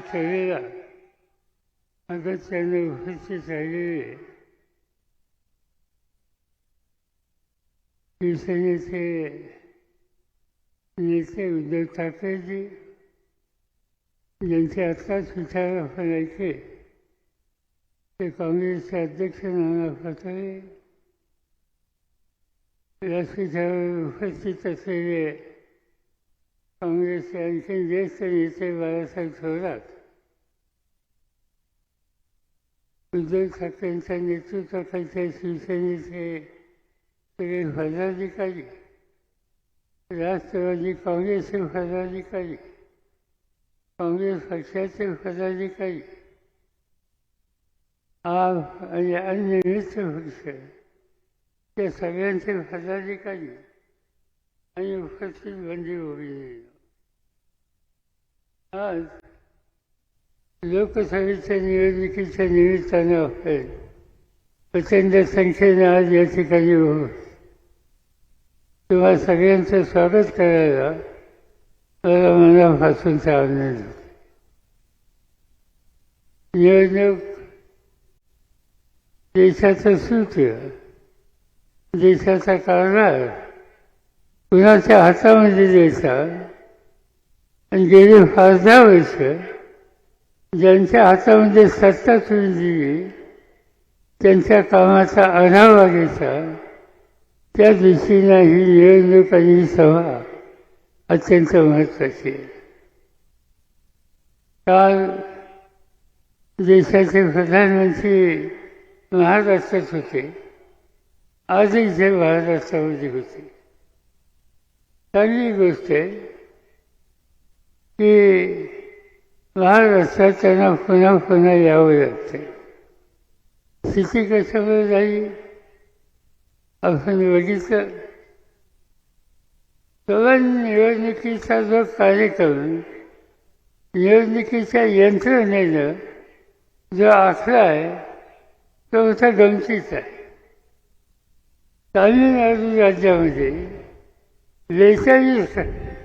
ठेवलेला अगत्याने उपस्थित राहिलेले शिवसेनेचे नेते उद्धव ठाकरेजी ज्यांचे आत्ताच विचार आपण ऐकले ते काँग्रेसचे अध्यक्ष नाना पटोले व्यासपीठावर उपस्थित असलेले काँग्रेसचे आणखी ज्येष्ठ नेते बाळासाहेब थोरात उद्धव ठाकरेंच्या नेतृत्वाखालच्या शिवसेनेचे सगळे पदाधिकारी राष्ट्रवादी काँग्रेसचे पदाधिकारी काँग्रेस पक्षाचे पदाधिकारी आप आणि अन्य मित्र पक्ष त्या सगळ्यांचे पदाधिकारी आणि उपस्थित बंदी उभी आज लोकसभेच्या निवडणुकीच्या निमित्तानं आपण प्रचंड संख्येने आज या ठिकाणी तेव्हा सगळ्यांचं स्वागत करायला मला मनापासूनचा आनंद होतो. निवडणूक देशाचं सूत्र देशाचा कारभार कुणाच्या हातामध्ये द्यायचा आणि गेली पाच दहा ज्यांच्या हातामध्ये सत्ता तुम्ही दिली त्यांच्या कामाचा आढावा घ्यायचा त्या दृष्टीनं ही निवडणूक आणि ही सभा अत्यंत महत्वाची आहे. काल देशाचे प्रधानमंत्री महाराष्ट्रात होते. आजही जे महाराष्ट्रामध्ये होते. चांगली गोष्ट आहे. की महाराष्ट्रात त्यांना पुन्हा पुन्हा यावं लागते. स्थिती कशामुळे झाली? आपण बघितलं सगळ्या निवडणुकीचा जो कार्यक्रम निवडणुकीच्या यंत्रणेनं जो आखला आहे तो होता गमतीचा आहे. तामिळनाडू राज्यामध्ये बेचाळीस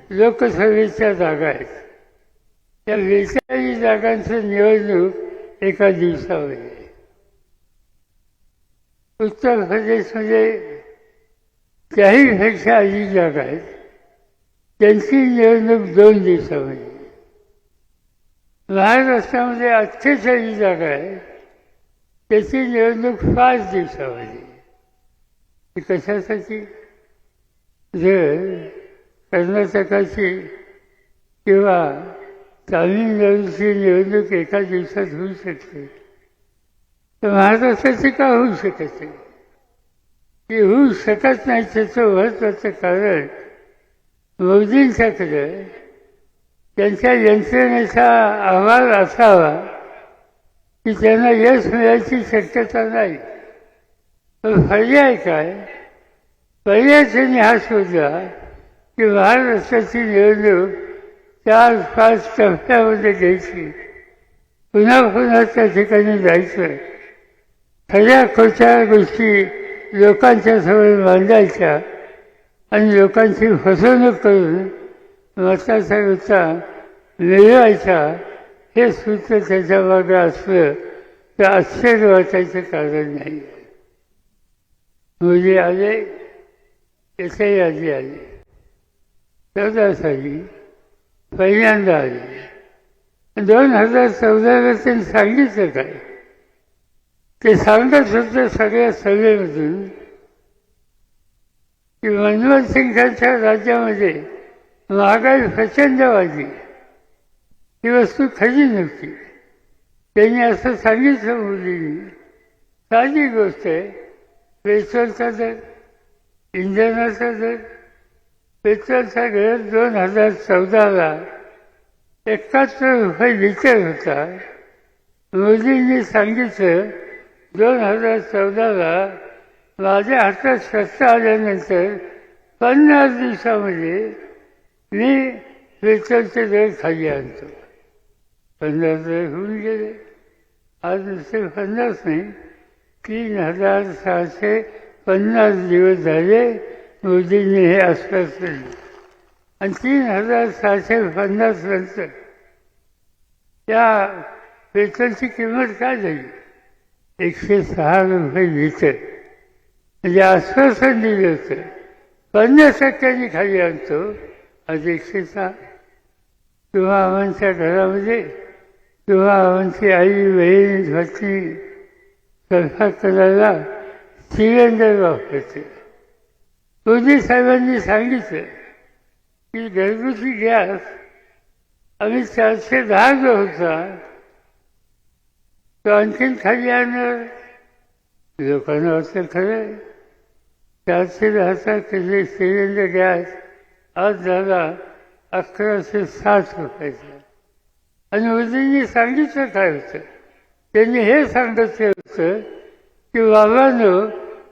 लोकसभेच्या जागा आहेत. त्या बेचाळीस जागांचं निवडणूक एका दिवसामध्ये उत्तर प्रदेशमध्ये त्याहीपेक्षा अधिक जागा आहेत. त्यांची निवडणूक दोन दिवसामध्ये महाराष्ट्रामध्ये अठ्ठेचाळीस जागा आहे त्याची निवडणूक पाच दिवसामध्ये कशासाठी? जर कर्नाटकाची किंवा तामिळनाडूची निवडणूक एका दिवसात होऊ शकते तर महाराष्ट्राची का होऊ शकत नाही ती होऊ शकत नाही त्याचं महत्त्वाचं कारण मोदींच्याकडे त्यांच्या यंत्रणेचा अहवाल असावा की त्यांना यश मिळायची शक्यता नाही पण पर्याय काय पर्याय त्यांनी हा शोधला की महाराष्ट्राची निवडणूक चार पाच टप्प्यामध्ये घ्यायची पुन्हा पुन्हा त्या ठिकाणी जायचं. खऱ्या खोट्या गोष्टी लोकांच्या समोर मांडायच्या आणि लोकांची फसवणूक करून मताचा होता मिळवायचा हे सूत्र त्याच्यामागे असलं तर आश्चर्य वाटायचं कारण नाही. मुली आले याच्याही आधी आले. चौदा साली पहिल्यांदा आले दोन हजार चौदाला त्यांनी सांगितलं काय? ते सांगत होतं सगळ्या सभेमधून की मनमोहन सिंगांच्या राज्यामध्ये महागाई प्रचंड वाढली ही वस्तू खरी नव्हती. त्यांनी असं सांगितलं मुलींनी. साधी गोष्ट आहे. पेट्रोलचा दर इंधनाचा दर पेट्रोलचा दर दोन हजार चौदाला एकाहत्तर रुपये लिटर होता. मोदींनी सांगितलं दोन हजार चौदाला माझ्या हातात सत्ता आल्यानंतर पन्नास दिवसामध्ये मी पेट्रोलचे दर खाली आणतो. पन्नास दर होऊन गेले. आज नुसते पन्नास नाही तीन हजार सहाशे पन्नास दिवस झाले. मोदींनी हे आश्वासन दिलं. आणि तीन हजार सहाशे पन्नास नंतर त्या पेट्रोलची किंमत काय झाली? एकशे सहा रुपये लिटर. म्हणजे आश्वासन दिलं होतं. पन्नास टक्क्यांनी खाली आणतो आज एकशे सहा. किंवा आमच्या घरामध्ये किंवा आमची आई बहीण पत्नी स्वयंपाक करायला सिलेंडर वापरते. मोदी साहेबांनी सांगितलं की घरगुती गॅस आम्ही चारशे दहा जो होता तो आणखीन खाली आणणार लोकांना वाटतं खरं. चारशे दहाचा किती सिलेंडर गॅस आज झाला अकराशे साठ रुपयाचा. आणि मोदींनी सांगितलं काय होतं? त्यांनी हे सांगितलं होतं की बाबांनो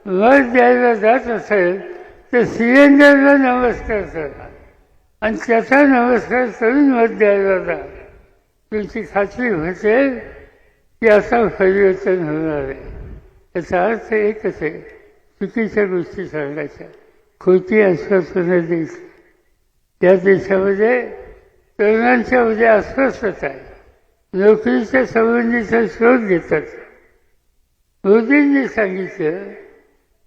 मत द्यायला जात असेल तर सिलेंडरला नमस्कार करा. आणि त्याचा नमस्कार करून मत द्यायला जा. तुमची खात्री होते की असं परिवर्तन होणार आहे. याचा अर्थ एकच आहे. चुकीच्या गोष्टी सांगायच्या. खोटी आश्वासनं द्यायची. त्या देशामध्ये तरुणांच्या मध्ये अस्वस्थता आहे. नोकरीच्या संबंधीचा शोध घेतात. मोदींनी सांगितलं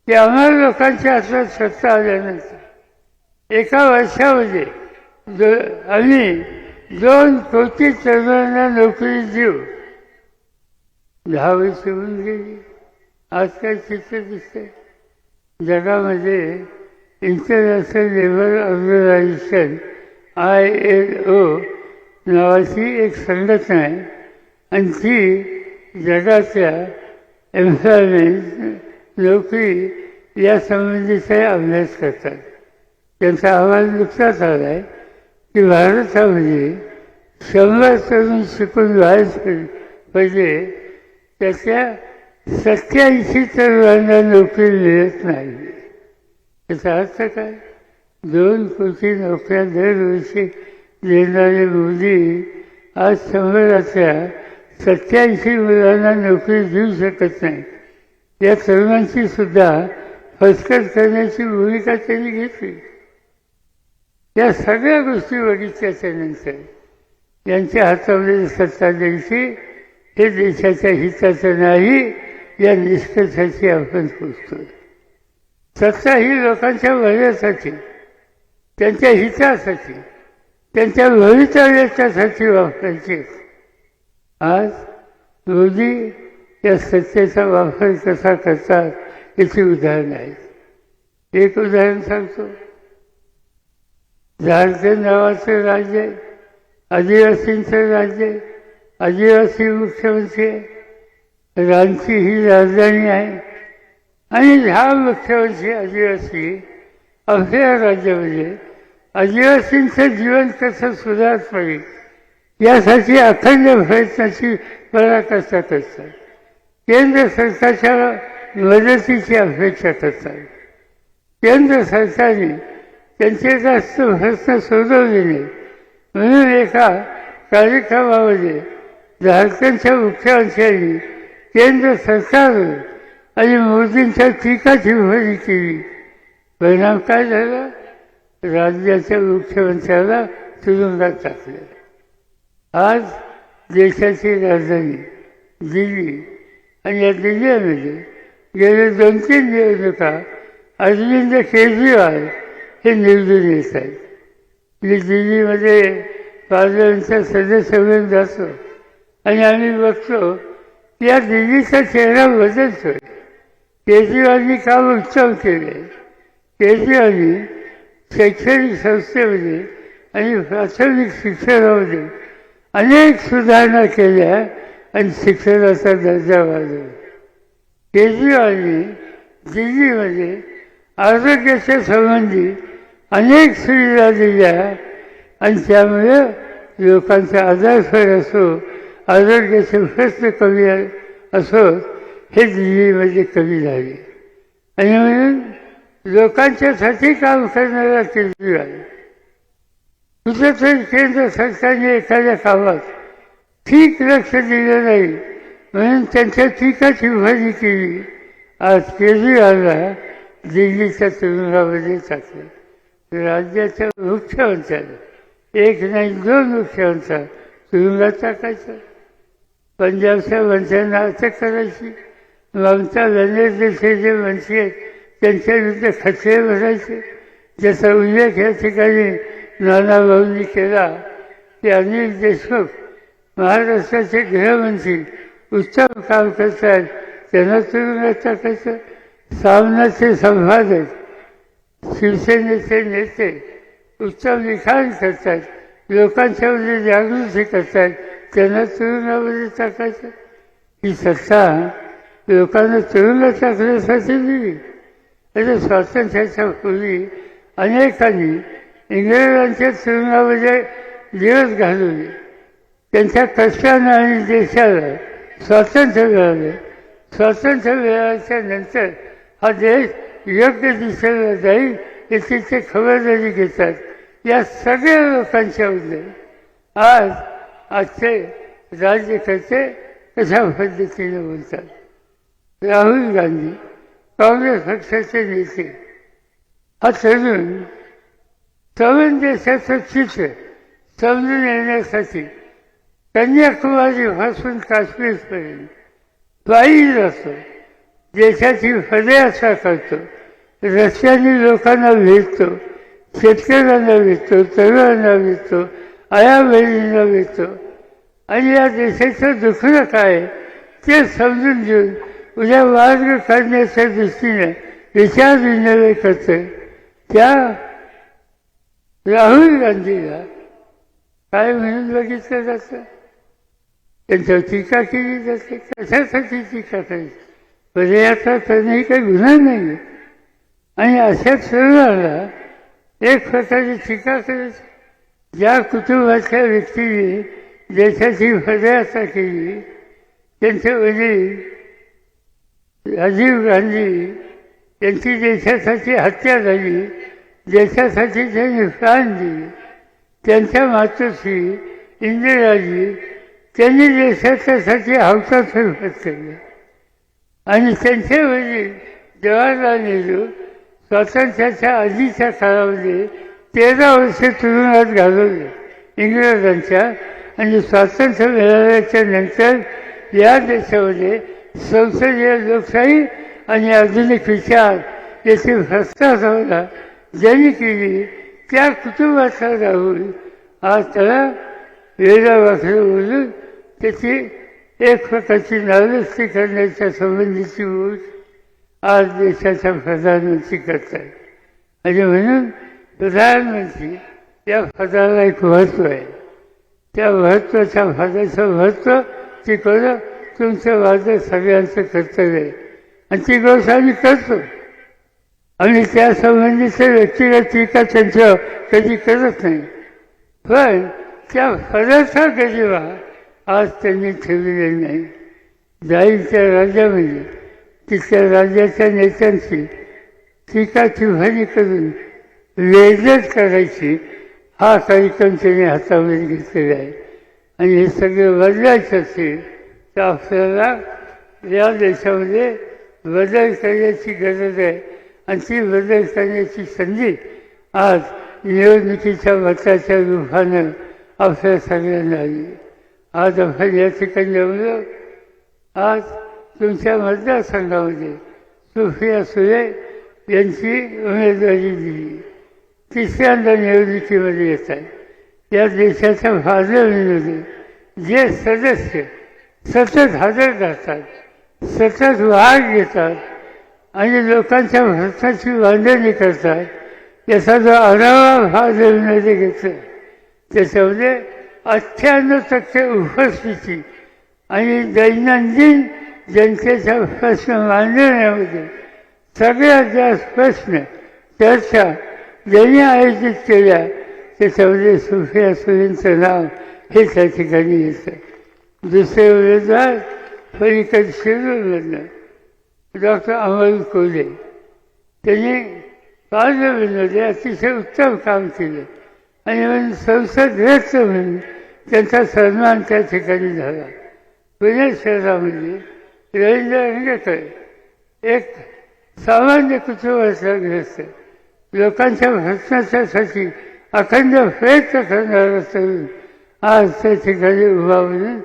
त्यामुळे लोकांच्या हातात सत्ता आल्यानंतर एका वर्षामध्ये दो आम्ही दोन कोटी तरुणांना नोकरी देऊ. दहा वर्ष होऊन गेली. आज काय चित्र दिसतंय? जगामध्ये international labour organisation I L O नावाची एक संघटना आहे. आणि ती जगाच्या एम्प्लॉयमेंट लोक या संबंधीचा अभ्यास करतात. त्यांचा अहवाल नुकताच आला आहे की भारतामध्ये शंभर तरुण शिकून बाहेर पाहिजे त्याच्या सत्याऐंशी तरुणांना नोकरी मिळत नाही. त्याचा अर्थ काय? दोन कोटी नोकऱ्या दरवर्षी देणारे मोदी आज शंभराच्या सत्याऐंशी मुलांना नोकरी देऊ शकत नाही या तरुणांची सुद्धा फसकट करण्याची भूमिका त्यांनी घेतली. या सगळ्या गोष्टी बघितल्याच्या नंतर यांच्या हातामध्ये सत्ता द्यायची हे देशाच्या हिताचं नाही या निष्कर्षाची आपण पोचतो. सत्ता ही लोकांच्या भल्यासाठी त्यांच्या हितासाठी त्यांच्या भवितव्याच्यासाठी वापरायची. आज मोदी या सत्तेचा वापर कसा करतात याची उदाहरणं आहेत एक उदाहरण सांगतो. झारखंड नावाचं राज्य आहे. आदिवासींचं राज्य आहे. आदिवासी मुख्यमंत्री आहे. रांची ही राजधानी आहे. आणि ह्या मुख्यमंत्री आदिवासी आपल्या राज्यामध्ये आदिवासींचं जीवन कसं सुधारत पाहिजे यासाठी अखंड प्रयत्नाची पराकाष्ठा करतात केंद्र सरकारच्या मदतीची अपेक्षा करतात. केंद्र सरकारने त्यांचे जास्त प्रश्न सोडवले नाही म्हणून एका कार्यक्रमामध्ये झारखंडच्या मुख्यमंत्र्यांनी केंद्र सरकारवर आणि मोदींच्या टीकाची भरी केली. परिणाम काय झाला? राज्याच्या मुख्यमंत्र्याला तुरुंगात टाकले. आज देशाची राजधानी दिल्ली आणि या दिल्लीमध्ये गेले दोन तीन दिवस होता अरविंद केजरीवाल हे निवडून येत आहेत. मी दिल्लीमध्ये पार्लमेंटचा सदस्य म्हणून जातो आणि आम्ही बघतो की या दिल्लीचा चेहरा बदलतोय. केजरीवालनी काम उत्तम केले. केजरीवालनी शैक्षणिक संस्थेमध्ये आणि प्राथमिक शिक्षणामध्ये अनेक सुधारणा केल्या. आणि शिक्षणाचा दर्जा वाढेल केजरीवालने दिल्लीमध्ये आरोग्याच्या संबंधी अनेक सुविधा दिल्या आणि त्यामुळे लोकांचा आजारपण असो आरोग्याचे प्रश्न कमी असो हे दिल्लीमध्ये कमी झाले. आणि म्हणून लोकांच्यासाठी काम करणारा केजरीवाल कुठेतरी केंद्र सरकारने एखाद्या कामात ठीक लक्ष दिलं नाही. म्हणून त्यांच्या ठीकच भरी केली. आज केजरीवालला दिल्लीच्या तुरुंगामध्ये टाकलं. राज्याच्या मुख्यमंत्र्याला एक नाही दोन मुख्यमंत्र्या तुरुंगात टाकायचं. पंजाबच्या मंत्र्यांना अटक करायची. ममता बनर्देशे जे मंत्री आहेत त्यांच्या विरुद्ध खचरे भरायचे. ज्याचा उल्लेख या ठिकाणी नाना भाऊंनी केला ते अनिल देशमुख महाराष्ट्राचे गृहमंत्री उत्तम काम करतात. त्यांना तुरुंगात टाकायचं सामनाचे संपादक शिवसेनेचे नेते उत्तम लिखाण करतात लोकांच्यामध्ये जागृती करतात त्यांना तुरुंगामध्ये टाकायचं ही सत्ता लोकांना तुरुंगात टाकण्यासाठी दिली. आता स्वातंत्र्याच्या पूर्वी अनेकांनी इंग्रजांच्या तुरुंगामध्ये दिवस घालवले. त्यांच्या कष्टानं आणि देशाला स्वातंत्र्य मिळालं स्वातंत्र्य मिळाल्याच्या नंतर हा देश योग्य दिशेला जाईल याची ते खबरदारी घेतात. या सगळ्या लोकांच्या लोकांच्याबद्दल आज आजचे राज्यकर्ते कशा पद्धतीने बोलतात? राहुल गांधी काँग्रेस पक्षाचे नेते हा तरुण तरुण देशाचं चित्र समजून येण्यासाठी कन्याकुमारीपासून काश्मीरपर्यंत पायी जातो. देशाची पदयात्रा करतो. रस्त्याने लोकांना भेटतो शेतकऱ्यांना भेटतो तरुणांना भेटतो आया बहिणींना भेटतो आणि या देशाचं दुखणं काय? ते समजून घेऊन उद्या मार्ग काढण्याच्या दृष्टीने विचार विनिमय करतो त्या राहुल गांधीला काय म्हणून बघितलं जातं? त्यांच्यावर टीका केली जाते कशासाठी टीका करायची पदयात्रा करणे ही काही गुन्हा नाही. आणि अशा तरुणाला एक प्रकारची टीका करायची ज्या कुटुंबाच्या व्यक्तीने देशाची पदयात्रा केली त्यांचे वडील राजीव गांधी त्यांची देशासाठी हत्या झाली देशासाठी त्यांनी प्राण दिले त्यांच्या मातोश्री इंदिराजी त्यांनी देशाच्यासाठी हौसात केली. आणि त्यांचे वडील जवाहरलाल नेहरू स्वातंत्र्याच्या आधीच्या काळामध्ये तेरा वर्षे तुरुंगात घालवले इंग्रजांच्या आणि स्वातंत्र्य मिळाल्याच्या नंतर या देशामध्ये संसदीय लोकशाही आणि आधुनिक विचार याची भ्रष्टाचाराला ज्यांनी केली त्या कुटुंबाचा राहुल आज त्याला वेगळा वाकडं बोलून त्याची एक प्रकारची नावस्ती करण्याच्या संबंधीची गोष्ट आज देशाच्या प्रधानमंत्री करतात आणि म्हणून प्रधानमंत्री या पदाला एक महत्त्व आहे. त्या महत्त्वाच्या भागाचं महत्त्व शिकवणं तुमचं माझं सगळ्यांचं कर्तव्य आहे. आणि ती गोष्ट आम्ही करतो. आम्ही त्यासंबंधीचे व्यक्तिगत टीका त्यांच्यावर कधी करत नाही. पण त्या पदाचा गजिवा आज त्यांनी ठेवलेला नाही. जाईच्या राज्यामध्ये तिच्या राज्याच्या नेत्यांची टीका टिप्पणी करून लेजत करायची हा कार्यक्रम त्यांनी हातामध्ये घेतलेला आहे. आणि हे सगळं बदलायचं असेल तर आपल्याला या देशामध्ये बदल करण्याची गरज आहे. आणि ती बदल करण्याची संधी आज निवडणुकीच्या मताच्या रूपानं आपल्या सगळ्यांना आली. आज आम्हाला या ठिकाणी जमलो आज तुमच्या मतदारसंघामध्ये सुफिया सुले यांची उमेदवारी दिली. तिसऱ्यांदा निवडणुकीमध्ये येतात या देशाच्या भाजपमध्ये जे सदस्य सतत हजर राहतात सतत वाढ घेतात आणि लोकांच्या भारताची बांधणी करतात याचा जो आढावा भाजपमध्ये घेतला त्याच्यामध्ये अठ्ठ्याण्णव टक्के उपस्थिती आणि दैनंदिन जनतेचा प्रश्न मांडण्यामध्ये सगळ्यात जास्त प्रश्न चर्चा ज्यांनी आयोजित केल्या त्याच्यामध्ये सुफिया सुरींचं नाव हे त्या ठिकाणी येतं. दुसरे उमेदवार पलीकड शिरूरमधनं डॉक्टर अमोल कोले त्यांनी पार्लमेंटमध्ये अतिशय उत्तम काम केलं आणि म्हणून संसद व्यस्त म्हणून त्यांचा सन्मान त्या ठिकाणी झाला. पुणे म्हणजे शहरामध्ये रवींद्र रंगेकर एक सामान्य कुटुंबाचा ग्रस्त लोकांच्या भ्रष्टाचारासाठी अखंड प्रयत्न करणारा तरुण आज त्या ठिकाणी उभा म्हणून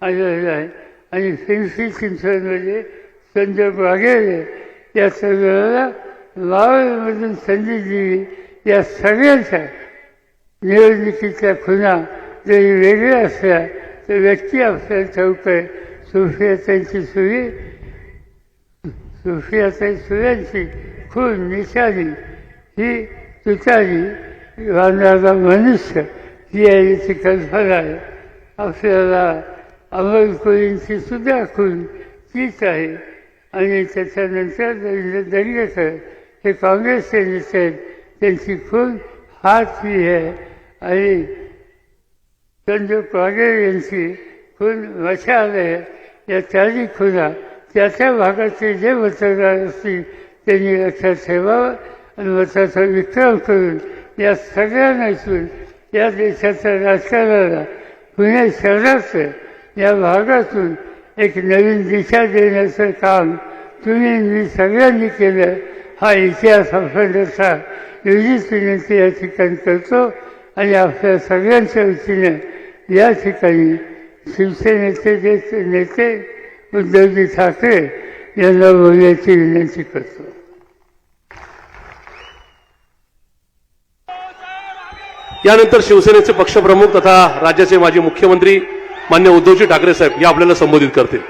आलेला आहे. आणि पिंपरी चिंचवडमध्ये म्हणजे संजय वाघेरे या सगळ्याला लावमधून संधी दिली. या सगळ्यांच्या निवडणुकीच्या खुणा जरी वेगळ्या असल्या तर व्यक्ती आपल्याला ठाऊक आहे सुफियातांची सुरी सुफियाताई सुऱ्यांची खून निशाणी. ही तुतारी वाहणारा मनुष्य ही आहे ती कल्पना आहे. आपल्याला अमोल कोळींची सुद्धा खून तीच आहे. आणि त्याच्यानंतर रवींद्र दंगेकर हे काँग्रेसचे नेते आहेत. त्यांची खून हाच ही आहे. आणि संजय वाघेरे यांची खून मशाल आले या चारही खुना त्या त्या भागाचे जे मतदार असतील त्यांनी लक्षात ठेवावं आणि मताचा विक्रम करून या सगळ्यांना इथून या देशाच्या राजकारणाला पुणे शहराचं या भागातून एक नवीन दिशा देण्याचं काम तुम्ही मी सगळ्यांनी केलं. हा इतिहास आपल्याचा विनंती या ठिकाणी करतो आणि आपल्या सगळ्यांच्या वतीने या ठिकाणी शिवसेनेचे जे नेते उद्धवजी ठाकरे यांना बोलण्याची विनंती करतो. यानंतर शिवसेनेचे पक्षप्रमुख तथा राज्याचे माजी मुख्यमंत्री मान्य उद्धवजी ठाकरे साहेब या आपल्याला संबोधित करतील.